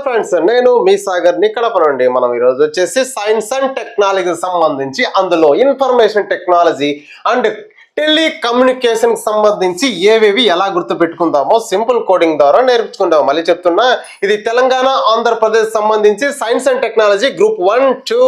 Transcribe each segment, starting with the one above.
Friends నేను మీ సాగర్ని నుండి మనం ఈరోజు వచ్చేసి సైన్స్ అండ్ టెక్నాలజీ సంబంధించి అందులో ఇన్ఫర్మేషన్ టెక్నాలజీ అండ్ టెలికమ్యూనికేషన్కి సంబంధించి ఏవేవి ఎలా గుర్తుపెట్టుకుందామో సింపుల్ కోడింగ్ ద్వారా నేర్చుకుందాం. మళ్ళీ చెప్తున్నా ఇది తెలంగాణ ఆంధ్రప్రదేశ్ సంబంధించి science and technology group one two.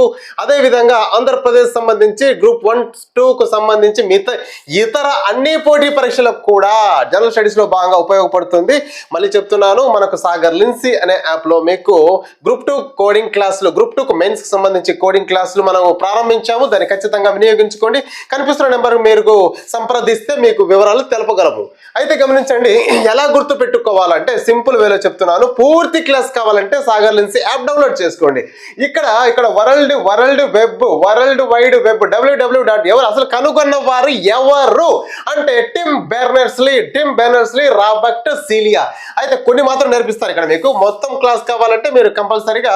అదేవిధంగా ఆంధ్రప్రదేశ్ సంబంధించి గ్రూప్ వన్ టూకు సంబంధించి మిగతా ఇతర అన్ని పోటీ పరీక్షలకు కూడా జనరల్ స్టడీస్లో బాగా ఉపయోగపడుతుంది. మళ్ళీ చెప్తున్నాను మనకు సాగర్ లిన్సీ అనే యాప్లో మీకు గ్రూప్ టూ కోడింగ్ క్లాసులు గ్రూప్ టూకు మెన్స్కి సంబంధించి కోడింగ్ క్లాసులు మనం ప్రారంభించాము. దాన్ని ఖచ్చితంగా వినియోగించుకోండి. కనిపిస్తున్న నెంబర్ మీరు సంప్రదిస్తే మీకు వివరాలు తెలపగలము. అయితే గమనించండి ఎలా గుర్తు పెట్టుకోవాలంటే సింపుల్ వేలో చెప్తున్నాను. పూర్తి క్లాస్ కావాలంటే సాగర్ లిన్సీ యాప్ డౌన్లోడ్ చేసుకోండి. ఇక్కడ ఇక్కడ world world web world wide web WW dot ఎవరు అసలు కనుగొన్న వారు ఎవరు? అంటే Tim Berners Lee Tim Berners Lee Robert Cailliau. అయితే కొన్ని మాత్రం నేర్పిస్తారు ఇక్కడ మీకు. మొత్తం క్లాస్ కావాలంటే మీరు కంపల్సరీగా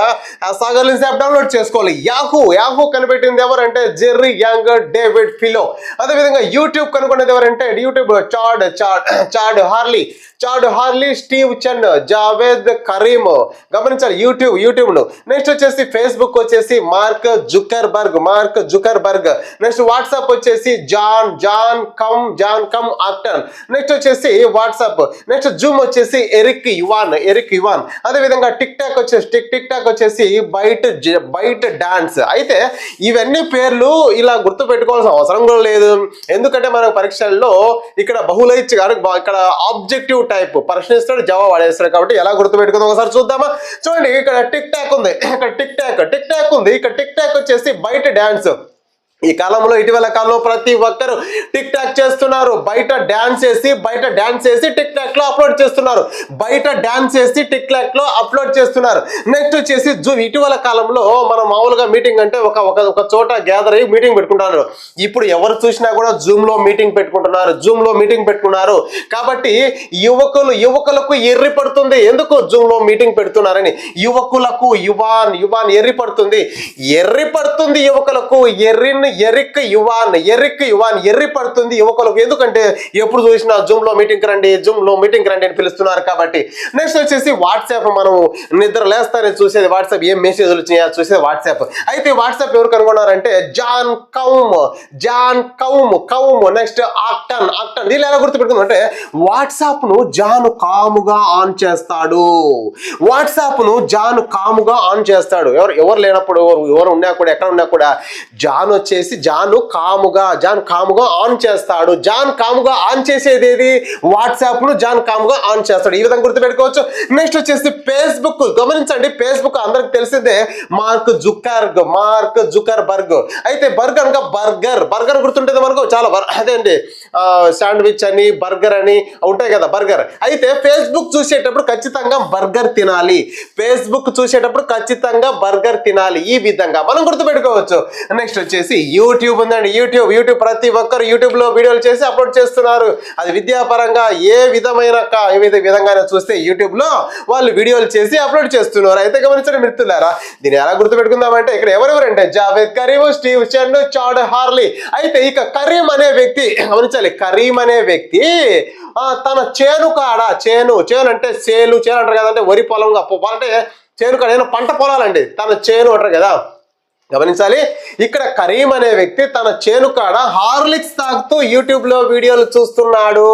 సాగర్ లిన్స్ యాప్ డౌన్లోడ్ చేసుకోవాలి. యాహూ యాహూ కనిపెట్టింది ఎవరంటే జెర్రీ యాంగ్ డేవిడ్ ఫిలో. అదేవిధంగా యూట్యూబ్ కనుక్కున్నది ఎవరంటే YouTube Chad Chad Chad Hurley. Chad Hurley Steve Chen Jawed Karim గమనించాలి యూట్యూబ్ యూట్యూబ్ను నెక్స్ట్ వచ్చేసి ఫేస్బుక్ వచ్చేసి Mark Zuckerberg Mark Zuckerberg next WhatsApp వచ్చేసి Jan Jan Koum Jan Koum Acton next వచ్చేసి WhatsApp. Next Zoom వచ్చేసి Eric Yuan Eric Yuan అదే విధంగా TikTok వచ్చేసి టిక్ టిక్ టాక్ వచ్చేసి బైట్ జ- బైట్ డాన్స్. అయితే ఇవన్నీ పేర్లు ఇలా గుర్తు పెట్టుకోవాల్సిన అవసరం కూడా లేదు. ఎందుకంటే మన పరీక్షల్లో ఇక్కడ బహుళ ఇక్కడ ఆబ్జెక్టివ్ టైప్. ప్రశ్నిస్తాడు జవాబు అడేస్తాడు కాబట్టి ఎలా గుర్తు పెట్టుకుందాం ఒకసారి చూద్దామా? చూడండి ఇక్కడ టిక్ టాక్ ఉంది. ఇక్కడ టిక్ టాక్ టిక్ టాక్ ఉంది. ఇక్కడ టిక్ టాక్ వచ్చేసి బయట డాన్స్. ఈ కాలంలో ఇటీవల కాలంలో ప్రతి ఒక్కరు టిక్ టాక్ చేస్తున్నారు. బయట డాన్స్ చేసి బయట డాన్స్ చేసి టిక్ టాక్లో అప్లోడ్ చేస్తున్నారు. బయట డాన్స్ చేసి టిక్ టాక్లో అప్లోడ్ చేస్తున్నారు. నెక్స్ట్ వచ్చేసి జూ ఇటీవల కాలంలో మనం మామూలుగా మీటింగ్ అంటే ఒక ఒక ఒక చోట గ్యాదర్ అయ్యి మీటింగ్ పెట్టుకుంటున్నారు. ఇప్పుడు ఎవరు చూసినా కూడా జూమ్లో మీటింగ్ పెట్టుకుంటున్నారు. జూమ్లో మీటింగ్ పెట్టుకున్నారు. కాబట్టి యువకులు యువకులకు ఎర్రి పడుతుంది. ఎందుకు జూమ్లో మీటింగ్ పెడుతున్నారని? యువకులకు యువాన్ యువాన్ ఎర్రి పడుతుంది. ఎర్రి పడుతుంది యువకులకు. ఎర్రిని ఎరిక్ యువాన్ ఎరిక్ యువాన్ ఎర్రి పడుతుంది యువకులకు. ఎందుకంటే ఎప్పుడు చూసినా జూమ్లో మీటింగ్ రండి జూమ్లో మీటింగ్ రండి అని పిలుస్తున్నారు కాబట్టి. నెక్స్ట్ వచ్చేసి వాట్సాప్ మనం నిద్ర లేస్తారని చూసేది వాట్సాప్ ఏం మెసేజ్లు వచ్చినాయో చూసేది వాట్సాప్ అయితే వాట్సాప్ ఎవరు కనుగొన్నారంటే Jan Koum Jan Koum Koum next Acton Acton దీన్ని ఎలా గుర్తుపెట్టుకుందంటే వాట్సాప్ను జాన్ కాముగా ఆన్ చేస్తాడు. వాట్సాప్ను జాన్ కాముగా ఆన్ చేస్తాడు. ఎవరు ఎవరు లేనప్పుడు ఎవరు ఎవరు ఉన్నా కూడా ఎక్కడ ఉన్నా కూడా జాన్ వచ్చేసి జాను కాముగా జాన్ కాముగా ఆన్ చేస్తాడు. జాన్ కాముగా ఆన్ చేసేది ఏది వాట్సాప్ను జాన్ కాముగా ఆన్ చేస్తాడు. ఈ విధంగా గుర్తుపెట్టుకోవచ్చు. నెక్స్ట్ వచ్చేసి ఫేస్బుక్ గమనించండి ఫేస్బుక్ అందరికి తెలిసిందే మార్క్ జుకర్గ్ మార్క్ జుకర్ బర్గ్ అయితే బర్గ్ అనగా బర్గర్ బర్గర్ గుర్తుంటుంది మనకు చాలా అదే అండి శాండ్విచ్ అని బర్గర్ అని ఉంటాయి కదా బర్గర్ అయితే ఫేస్బుక్ చూసేటప్పుడు ఖచ్చితంగా బర్గర్ తినాలి. ఫేస్బుక్ చూసేటప్పుడు ఖచ్చితంగా బర్గర్ తినాలి. ఈ విధంగా మనం గుర్తుపెట్టుకోవచ్చు. నెక్స్ట్ వచ్చేసి యూట్యూబ్ ఉందండి. యూట్యూబ్ యూట్యూబ్ ప్రతి ఒక్కరు యూట్యూబ్లో వీడియోలు చేసి అప్లోడ్ చేస్తున్నారు. అది విద్యాపరంగా ఏ విధమైన ఏ విధ విధంగా చూస్తే యూట్యూబ్లో వాళ్ళు వీడియోలు చేసి అప్లోడ్ చేస్తున్నారు. అయితే గమనించండి మిత్రులారా దీన్ని ఎలా గుర్తుపెట్టుకుందామంటే ఇక్కడ ఎవరెవరంటే Jawed Karim Steve Chad Chad Hurley. అయితే ఇక కరీం అనే వ్యక్తి గమనించాలి కరీం అనే వ్యక్తి తన చేను కాడ చేను చేను అంటే చేలు చేను అంటారు కదంటే వరి పొలం అంటే చేను కాడ ఏదైనా పంట పొలాలండి తన చేను అంటారు కదా గమనించాలి. ఇక్కడ కరీం అనే వ్యక్తి తన చేను కాడ హార్లిక్స్ తాగుతూ యూట్యూబ్లో వీడియోలు చూస్తున్నాడు.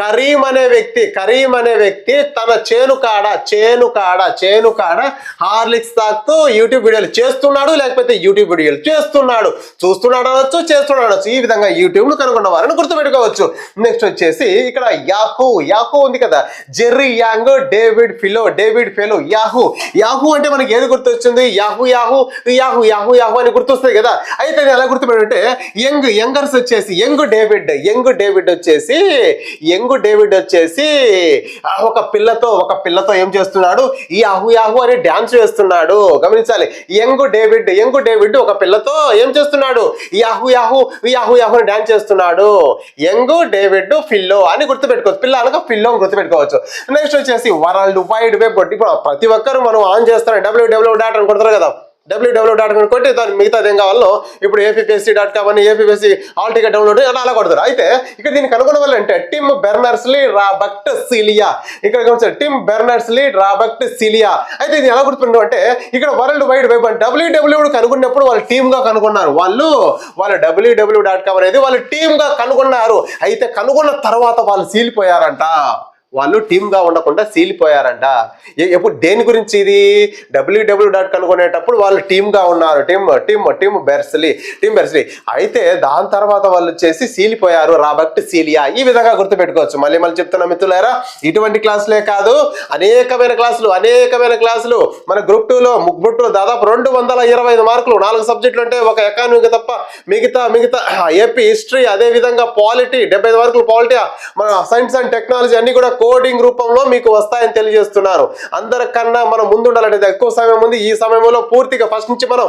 కరీం అనే వ్యక్తి కరీం అనే వ్యక్తి తన చేను కాడ చేను కాడ చేను కాడ హార్లిక్స్ తాగుతూ యూట్యూబ్ వీడియోలు చేస్తున్నాడు లేకపోతే యూట్యూబ్ వీడియోలు చేస్తున్నాడు. చూస్తున్నాడు అనొచ్చు చేస్తున్నాడు అనొచ్చు. ఈ విధంగా యూట్యూబ్ను కనుగొన్న వారిని గుర్తుపెట్టుకోవచ్చు. నెక్స్ట్ వచ్చేసి ఇక్కడ యాహూ యాహూ ఉంది కదా. Jerry Yang David Filo David Filo Yahoo. Yahoo అంటే మనకి ఏది గుర్తొచ్చింది? Yahoo Yahoo Yahoo Yahoo Yahoo అని గుర్తొస్తుంది కదా. అయితే అది ఎలా గుర్తుపెట్టే యంగ్ యంగర్స్ వచ్చేసి యంగ్ డేవిడ్ యంగ్ డేవిడ్ వచ్చేసి యంగ్ డేవిడ్ వచ్చేసి ఒక పిల్లతో ఒక పిల్లతో ఏం చేస్తున్నాడు? యాహూ యాహు అని డ్యాన్స్ వేస్తున్నాడు. గమనించాలి. యంగ్ డేవిడ్ యంగ్ డేవిడ్ ఒక పిల్లతో ఏం చేస్తున్నాడు? యాహు యాహూ యాహూ యాహు అని డాన్స్ చేస్తున్నాడు. యంగ్ డేవిడ్ ఫిల్లో అని గుర్తుపెట్టుకోవచ్చు. పిల్ల అనగా ఫిల్లో అని గుర్తుపెట్టుకోవచ్చు. నెక్స్ట్ వచ్చేసి వరల్డ్ వైడ్ వెబ్ ఇప్పుడు ప్రతి ఒక్కరు మనం ఆన్ చేస్తాం. డబ్ల్యూ డబ్ల్యూ డాట్ అని కొడతారు కదా. డబ్ల్యూడబ్ల్యూ డాట్ కామ్ కొట్టి దాని మిగతాది ఏం కావాలో ఇప్పుడు ఏపీఎస్సీ డాట్ కామ్ అని ఏపీఎస్సీ ఆల్ టికెట్ డౌన్లోడ్ అలా అలా కొడతారు. అయితే ఇక్కడ దీనికి కనుగొనవాలంటే Tim Berners Lee Robert Cailliau ఇక్కడ Tim Berners Lee Robert Cailliau అయితే ఇది ఎలా గుర్తుండవు అంటే ఇక్కడ వరల్డ్ వైడ్ వెబ్ అంటే డబ్ల్యూడబ్ల్యూ కనుగొన్నప్పుడు వాళ్ళు టీమ్గా కనుగొన్నారు. వాళ్ళు వాళ్ళు డబ్ల్యూడబ్ల్యూ డాట్ కామ్ అనేది వాళ్ళు టీమ్గా కనుగొన్నారు. అయితే కనుగొన్న తర్వాత వాళ్ళు సీలిపోయారంట. వాళ్ళు టీమ్గా ఉండకుండా సీలిపోయారంట. ఎప్పుడు దేని గురించి ఇది? డబ్ల్యూడబ్ల్యూ డాట్ కనుగొనేటప్పుడు వాళ్ళు టీమ్గా ఉన్నారు. Team team team Berners Lee team Berners Lee. అయితే దాని తర్వాత వాళ్ళు వచ్చేసి సీలిపోయారు. Robert cilia. ఈ విధంగా గుర్తుపెట్టుకోవచ్చు. మళ్ళీ మళ్ళీ చెప్తున్న మిత్రులారా ఇటువంటి క్లాసులే కాదు. అనేకమైన క్లాసులు అనేకమైన క్లాసులు. మన గ్రూప్ టూలో గ్రూప్ టూలో దాదాపు రెండు వందల ఇరవై ఐదు మార్కులు నాలుగు సబ్జెక్టులు అంటే ఒక ఎకానమీ తప్ప మిగతా మిగతా ఏపీ హిస్టరీ అదే విధంగా పాలిటీ డెబ్బై ఐదు మార్కులు పాలిటీ మన సైన్స్ అండ్ టెక్నాలజీ అన్ని కూడా కోడింగ్ రూపంలో మీకు వస్తాయని తెలియజేస్తున్నారు. అందరికన్నా మనం ముందుండాలంటే ఎక్కువ సమయం ఉంది. ఈ సమయంలో పూర్తిగా ఫస్ట్ నుంచి మనం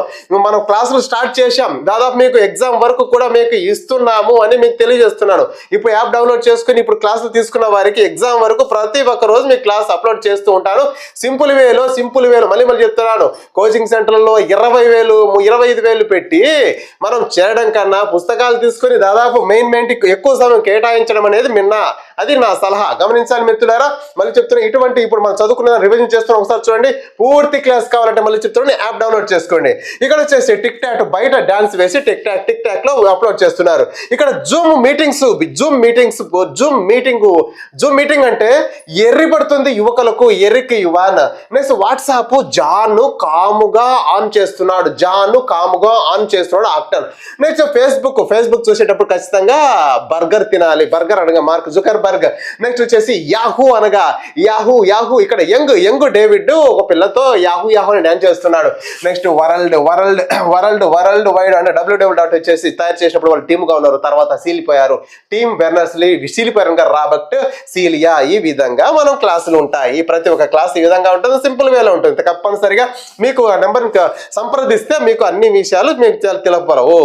మనం క్లాసులు స్టార్ట్ చేశాం. దాదాపు మీకు ఎగ్జామ్ వరకు కూడా మీకు ఇస్తున్నాము అని మీకు తెలియజేస్తున్నాను ఇప్పుడు యాప్ డౌన్లోడ్ చేసుకుని ఇప్పుడు క్లాసులు తీసుకున్న వారికి ఎగ్జామ్ వరకు ప్రతి ఒక్క రోజు మీకు క్లాస్ అప్లోడ్ చేస్తూ ఉంటాను సింపుల్ వేలో సింపుల్ వేలు మళ్ళీ మళ్ళీ చెప్తున్నాను. కోచింగ్ సెంటర్లో ఇరవై వేలు ఇరవై ఐదు వేలు పెట్టి మనం చేయడం కన్నా పుస్తకాలు తీసుకొని దాదాపు మెయిన్ మెయిన్ ఎక్కువ సమయం కేటాయించడం అనేది మిన్న అది నా సలహా. గమనించాలి. మిత్రులారా మళ్ళీ చెప్తున్నా ఇటువంటి ఇప్పుడు మనం చదువుకున్న రివిజన్ చేస్తున్న ఒకసారి చూడండి. పూర్తి క్లాస్ కావాలంటే మళ్ళీ చెప్తున్నాను యాప్ డౌన్లోడ్ చేసుకోండి. ఇక్కడ వచ్చేసి టిక్ టాక్ బయట డాన్స్ వేసి టిక్ టాక్ టిక్ టాక్లో అప్లోడ్ చేస్తున్నారు. ఇక్కడ Zoom meetings Zoom meetings Zoom meeting Zoom meeting అంటే ఎర్రి పడుతుంది యువకులకు ఎర్రికి యువాన్. నెక్స్ట్ వాట్సాప్ జాను కాముగా ఆన్ చేస్తున్నాడు జాను కాముగా ఆన్ చేస్తున్నాడు ఆక్టర్ నెక్స్ట్ ఫేస్బుక్ ఫేస్బుక్ చూసేటప్పుడు ఖచ్చితంగా బర్గర్ తినాలి బర్గర్ అనగా మార్క్ జుకర్ బర్గర్ నెక్స్ట్ వచ్చేసి యాహూ అనగా యాహూ యాహూ. ఇక్కడ యంగ్ యంగ్ డేవిడ్ ఒక పిల్లతో యాహూ యాహూ అని డ్యాన్స్ చేస్తున్నాడు. Next world world world world wide అంటే డబ్ల్యూడబ్ల్యూ డాట్ వచ్చేసి తయారు చేసినప్పుడు వాళ్ళు టీమ్గా ఉన్నారు. తర్వాత సీలిపోయారు. టీమ్ బెర్నర్స్లీ సీలిపోయారు రాబర్ట్ సీలియా. ఈ విధంగా మనం క్లాసులు ఉంటాయి. ప్రతి ఒక్క క్లాస్ ఈ విధంగా ఉంటుంది. సింపుల్ వేలో ఉంటుంది. తప్పనిసరిగా మీకు ఆ నెంబర్ సంప్రదిస్తే మీకు అన్ని విషయాలు మీకు తెలపరు ఓ